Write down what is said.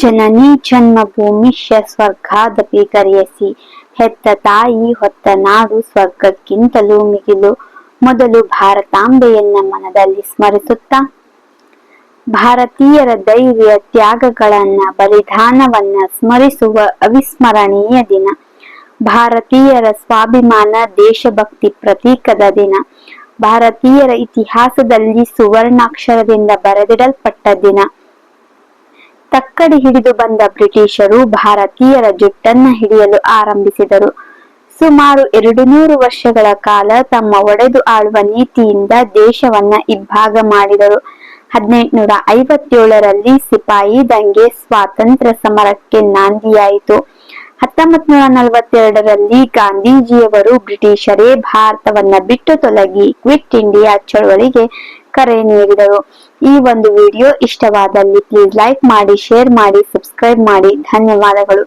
ಜನನಿ ಜನ್ಮಭೂಮಿಷ್ಯ ಸ್ವರ್ಗಾದಪಿ ಕರೆಯಸಿ. ಹೆತ್ತ ತಾಯಿ, ಹೊತ್ತ ನಾಡು ಸ್ವರ್ಗಕ್ಕಿಂತಲೂ ಮಿಗಿಲು. ಮೊದಲು ಭಾರತಾಂಬೆಯನ್ನ ಮನದಲ್ಲಿ ಸ್ಮರಿಸುತ್ತಾ. ಭಾರತೀಯರ ಧೈರ್ಯ ತ್ಯಾಗಗಳನ್ನ, ಬಲಿದಾನವನ್ನ ಸ್ಮರಿಸುವ ಅವಿಸ್ಮರಣೀಯ ದಿನ. ಭಾರತೀಯರ ಸ್ವಾಭಿಮಾನ, ದೇಶಭಕ್ತಿ ಪ್ರತೀಕದ ದಿನ. ಭಾರತೀಯರ ಇತಿಹಾಸದಲ್ಲಿ ಸುವರ್ಣಾಕ್ಷರದಿಂದ ಬರೆದಿಡಲ್ಪಟ್ಟ ದಿನ. ತಕ್ಕಡಿ ಹಿಡಿದು ಬಂದ ಬ್ರಿಟಿಷರು ಭಾರತೀಯರ ಜುಟ್ಟನ್ನ ಹಿಡಿಯಲು ಆರಂಭಿಸಿದರು. ಸುಮಾರು ಎರಡು ನೂರು ವರ್ಷಗಳ ಕಾಲ ತಮ್ಮ ಒಡೆದು ಆಳುವ ನೀತಿಯಿಂದ ದೇಶವನ್ನ ಇಬ್ಬಾಗ ಮಾಡಿದರು. ಹದಿನೆಂಟುನೂರ ಐವತ್ತೇಳರಲ್ಲಿ ಸಿಪಾಯಿ ದಂಗೆ ಸ್ವಾತಂತ್ರ್ಯ ಸಮರಕ್ಕೆ ನಾಂದಿಯಾಯಿತು. ಹತ್ತೊಂಬತ್ ನೂರ ನಲವತ್ತೆರಡರಲ್ಲಿ ಗಾಂಧೀಜಿಯವರು ಬ್ರಿಟಿಷರೇ ಭಾರತವನ್ನ ಬಿಟ್ಟು ತೊಲಗಿ ಕ್ವಿಟ್ ಇಂಡಿಯಾ ಚಳವಳಿಗೆ ಕರೆ ನೀಡಿದರು ಈ ಒಂದು ವಿಡಿಯೋ ಇಷ್ಟವಾದಲ್ಲಿ ಪ್ಲೀಸ್ ಲೈಕ್ ಮಾಡಿ ಶೇರ್ ಮಾಡಿ ಸಬ್ಸ್ಕ್ರೈಬ್ ಮಾಡಿ. ಧನ್ಯವಾದಗಳು.